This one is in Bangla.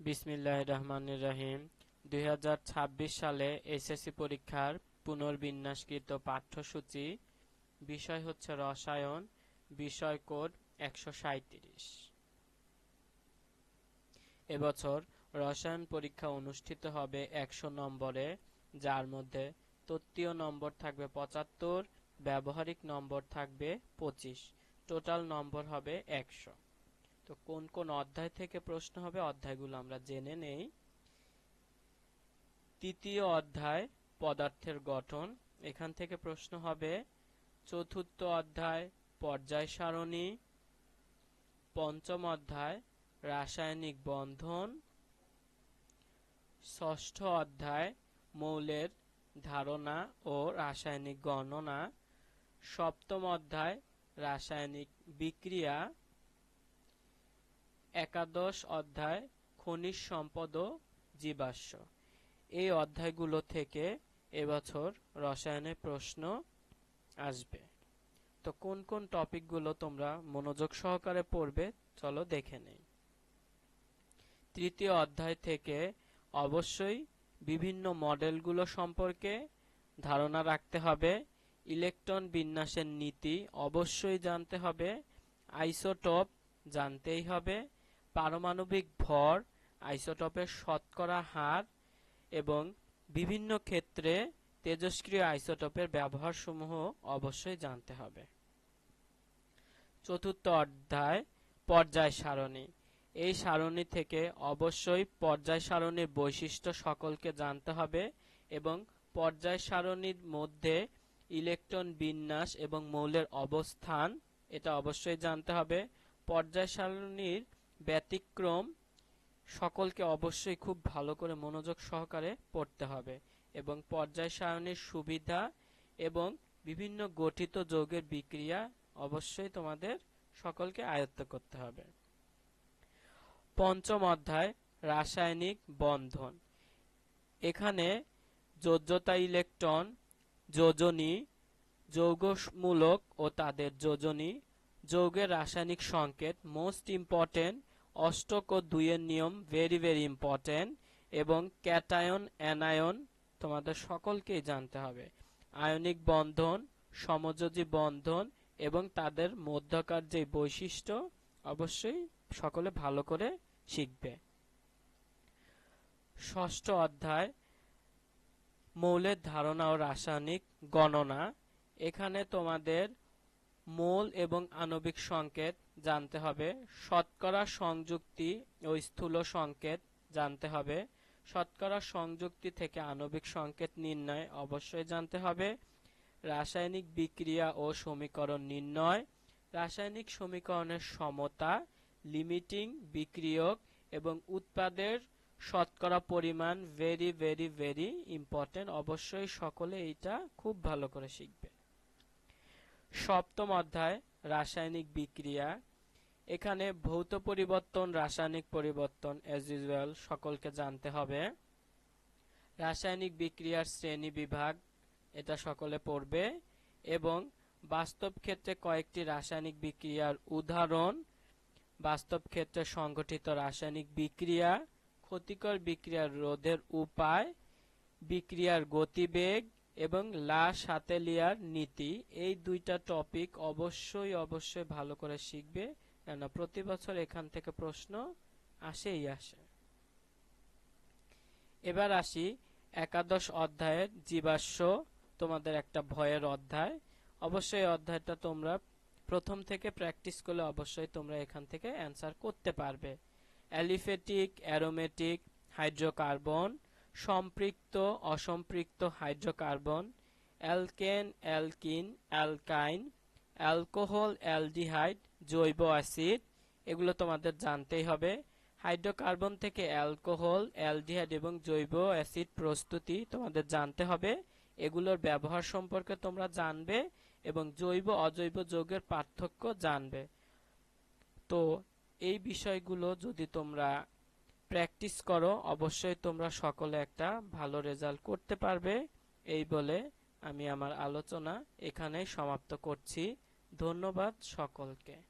বিসমিল্লাহ রহমান রহিম দুই সালে এসএসসি পরীক্ষার পুনর্বিন্যাসকৃত পাঠ্যসূচি। বিষয় হচ্ছে রসায়ন, বিষয় কোড একশো সাঁইত্রিশ। এবছর রসায়ন পরীক্ষা অনুষ্ঠিত হবে একশো নম্বরে, যার মধ্যে তত্ত্বীয় নম্বর থাকবে পঁচাত্তর, ব্যবহারিক নম্বর থাকবে পঁচিশ। টোটাল নম্বর হবে একশো। তো কোন কোন অধ্যায় থেকে প্রশ্ন হবে অধ্যায়গুলো আমরা জেনে নেই। তৃতীয় অধ্যায়, পদার্থের গঠন। এখান থেকে প্রশ্ন হবে, চতুর্থ অধ্যায়, পর্যায় সারণী। পঞ্চম অধ্যায়, রাসায়নিক বন্ধন। ষষ্ঠ অধ্যায়, মৌলের ধারণা ও রাসায়নিক গণনা। সপ্তম অধ্যায়, রাসায়নিক বিক্রিয়া। একাদশ অধ্যায়, খনিজ সম্পদ ও জীবাশ্ম। এই অধ্যায়গুলো থেকে এবছর রসায়নের প্রশ্ন আসবে। তো কোন কোন টপিকগুলো তোমরা মনোযোগ সহকারে পড়বে, চলো দেখে নেই। তৃতীয় অধ্যায় থেকে অবশ্যই বিভিন্ন মডেলগুলো সম্পর্কে ধারণা রাখতে হবে। ইলেকট্রন বিন্যাসের নীতি অবশ্যই জানতে হবে। আইসোটপ জানতেই হবে। পারমাণবিক ভর আইসোটপের শতকরা হার এবং বিভিন্ন ক্ষেত্রে তেজস্ক্রিয় আইসোটপের ব্যবহারসমূহ অবশ্যই জানতে হবে। চতুর্থ অধ্যায়, পর্যায় সারণী। এই সারণী থেকে অবশ্যই পর্যায় সারণীর বৈশিষ্ট্য সকলকে জানতে হবে এবং পর্যায় সারণীর মধ্যে ইলেকট্রন বিন্যাস এবং মৌলের অবস্থান, এটা অবশ্যই জানতে হবে। পর্যায় সারণীর ব্যতিক্রম সকলকে অবশ্যই খুব ভালো করে মনোযোগ সহকারে পড়তে হবে এবং পর্যায় সারণীর সুবিধা এবং বিভিন্ন গঠিত যৌগের বিক্রিয়া অবশ্যই তোমাদের সকলকে আয়ত্ত করতে হবে। পঞ্চম অধ্যায়, রাসায়নিক বন্ধন। এখানে যোজ্যতা ইলেকট্রন, যোজনী, যৌগমূলক ও তাদের যোজনী, যৌগের রাসায়নিক সংকেত মোস্ট ইম্পর্টেন্ট অষ্টক ও দুইয়ের নিয়ম ভেরি ভেরি ইম্পর্টেন্ট এবং ক্যাটায়ন, অ্যানায়ন তোমাদের সকলকেই জানতে হবে। আয়নিক বন্ধন, সমযোজী বন্ধন এবং তাদের মধ্যকার যে বৈশিষ্ট্য অবশ্যই সকলে ভালো করে শিখবে। ষষ্ঠ অধ্যায়, মৌলের ধারণা ও রাসায়নিক গণনা। এখানে তোমাদের মৌল এবং আণবিক সংকেত জানতে হবে। শতকরা সংযুক্তি ও স্থূল সংকেত জানতে হবে। শতকরা সংযুক্তি থেকে আণবিক সংকেত নির্ণয় অবশ্যই জানতে হবে। রাসায়নিক বিক্রিয়া ও সমীকরণ নির্ণয়, রাসায়নিক সমীকরণের সমতা, লিমিটিং, বিক্রিয়ক এবং উৎপাদের শতকরা পরিমাণ ভেরি ভেরি ভেরি ইম্পর্টেন্ট অবশ্যই সকলে এইটা খুব ভালো করে শিখবে। সপ্তম অধ্যায়, রাসায়নিক বিক্রিয়া। এখানে ভৌত পরিবর্তন, রাসায়নিক পরিবর্তন এজ ইউজুয়াল সকলকে জানতে হবে। রাসায়নিক বিক্রিয়ার শ্রেণি বিভাগ, এটা সকলে পড়বে। এবং বাস্তব ক্ষেত্রে কয়েকটি রাসায়নিক বিক্রিয়ার উদাহরণ। বাস্তব ক্ষেত্রে সংগঠিত রাসায়নিক বিক্রিয়া, ক্ষতিকর বিক্রিয়ার রোধের উপায়, বিক্রিয়ার গতিবেগ, এবং লা সাতেলিয়ার নীতি। এই দুইটা টপিক অবশ্যই অবশ্যই ভালো করে শিখবে। কেননা প্রতি বছর এখান থেকে প্রশ্ন আসেই আসে। এবার আসি একাদশ অধ্যায়ের জীবাশ্ম, তোমাদের একটা ভয়ের অধ্যায়। অবশ্যই অধ্যায়টা তোমরা প্রথম থেকে প্র্যাকটিস করলে অবশ্যই তোমরা এখান থেকে অ্যান্সার করতে পারবে। অ্যালিফেটিক, অ্যারোমেটিক, হাইড্রোকার্বন, সম্পৃক্ত, অসম্পৃক্ত hydrocarbon, alkane, alkene, alkyne, alcohol, aldehyde জৈব অ্যাসিড, এগুলো তোমাদের জানতেই হবে। হাইড্রোকার্বন থেকে অ্যালকোহল, অ্যালডিহাইড এবং জৈব অ্যাসিড প্রস্তুতি তোমাদের জানতে হবে। এগুলোর ব্যবহার সম্পর্কে তোমরা জানবে এবং জৈব, অজৈব যৌগের পার্থক্য জানবে। তো এই বিষয়গুলো যদি তোমরা প্র্যাকটিস করো, অবশ্যই তোমরা সকলে একটা ভালো রেজাল্ট করতে পারবে। এই বলে আমি আমার আলোচনা এখানেই সমাপ্ত করছি। ধন্যবাদ সকলকে।